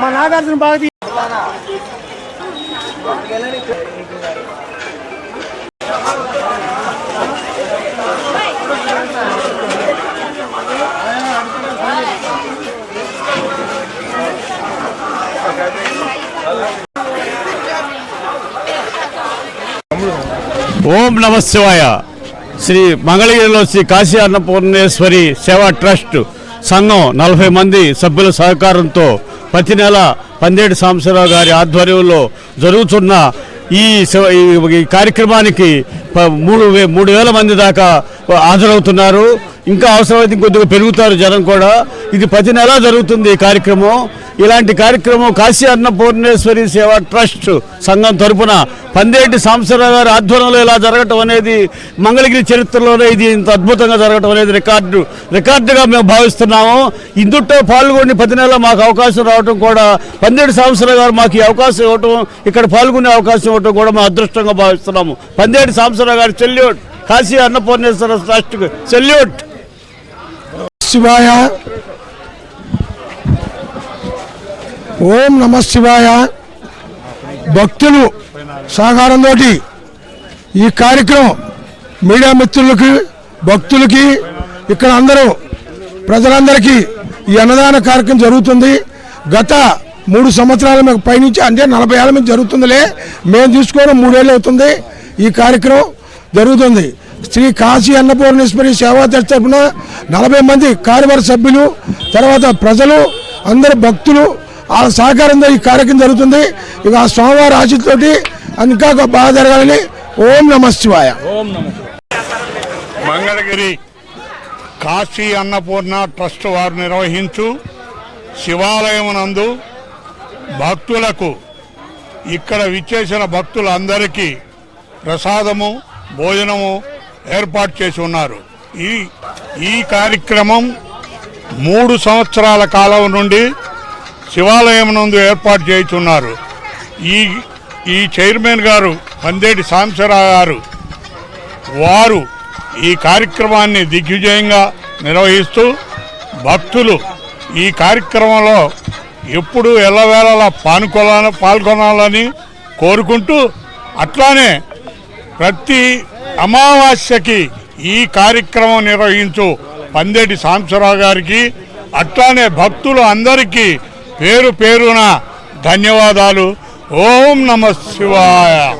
మా నాగార్జున బాగా ఓం నమ శివాయ. శ్రీ మంగళగిరిలో శ్రీ కాశీ అన్నపూర్ణేశ్వరి సేవా ట్రస్ట్ సంఘం నలభై మంది సభ్యుల సహకారంతో ప్రతి నెల పందేటి సాంబశివరావు గారి ఆధ్వర్యంలో జరుగుతున్న ఈ ఈ- కార్యక్రమానికి మూడు వే మూడు వేల మంది దాకా హాజరవుతున్నారు. ఇంకా అవసరమైతే ఇంకొద్దిగా పెరుగుతారు జనం కూడా. ఇది ప్రతి నెల జరుగుతుంది ఈ కార్యక్రమం. ఇలాంటి కార్యక్రమం కాశీ అన్నపూర్ణేశ్వరి సేవా ట్రస్ట్ సంఘం తరపున పందేటి సాంబశివరావు గారి ఆధ్వర్యంలో ఇలా జరగటం అనేది మంగళగిరి చరిత్రలోనే ఇది ఇంత అద్భుతంగా జరగటం అనేది రికార్డు రికార్డుగా మేము భావిస్తున్నాము. ఇందుట్లో పాల్గొని ప్రతి నెల మాకు అవకాశం రావడం కూడా పందేటి సాంబశివరావు గారు మాకు ఈ అవకాశం ఇవ్వటం ఇక్కడ పాల్గొనే అవకాశం ఇవ్వటం కూడా మేము అదృష్టంగా భావిస్తున్నాము. పందేటి సాంబశివరావు గారి సెల్యూట్ కాశీ అన్నపూర్ణేశ్వర ట్రస్ట్కి సెల్యూట్. శివాయ. ఓం నమ శివాయ. భక్తులు సహకారంతో ఈ కార్యక్రమం మీడియా మిత్రులకి భక్తులకి ఇక్కడ అందరూ ప్రజలందరికీ ఈ అన్నదాన కార్యక్రమం జరుగుతుంది. గత మూడు సంవత్సరాల మీకు పైనుంచి అంటే నలభై ఏళ్ళ మీద జరుగుతుందిలే. మేము తీసుకోవడం మూడేళ్ళు అవుతుంది ఈ కార్యక్రమం జరుగుతుంది. శ్రీ కాశీ అన్నపూర్ణేశ్వరి సేవా ట్రస్ట్ నలభై మంది కార్యవర్గ సభ్యులు తర్వాత ప్రజలు అందరు భక్తులు వాళ్ళ సహకారంతో ఈ కార్యక్రమం జరుగుతుంది. ఇక ఆ స్వామివారి ఆశతోటి ఇంకా బాగా జరగాలని ఓం నమ శివాయ. మంగళగిరి కాశీ అన్నపూర్ణ ట్రస్ట్ వారు నిర్వహించు శివాలయమునందు భక్తులకు ఇక్కడ విచ్చేసిన భక్తులందరికీ ప్రసాదము భోజనము ఏర్పాటు చేసి ఉన్నారు. ఈ ఈ కార్యక్రమం మూడు సంవత్సరాల కాలం నుండి శివాలయం నందు ఏర్పాటు చేస్తున్నారు ఈ ఈ చైర్మన్ గారు పందేటి సాంబశివరావు గారు వారు ఈ కార్యక్రమాన్ని దిగ్విజయంగా నిర్వహిస్తూ భక్తులు ఈ కార్యక్రమంలో ఎప్పుడు ఎల్లవేళలా పాల్గొనాల పాల్గొనాలని కోరుకుంటూ అట్లానే ప్రతి అమావాస్యకి ఈ కార్యక్రమం నిర్వహించు పందేటి సాంబశివరావు గారికి అట్లానే భక్తులు అందరికీ పేరు పేరున ధన్యవాదాలు. ఓం నమ శివాయ.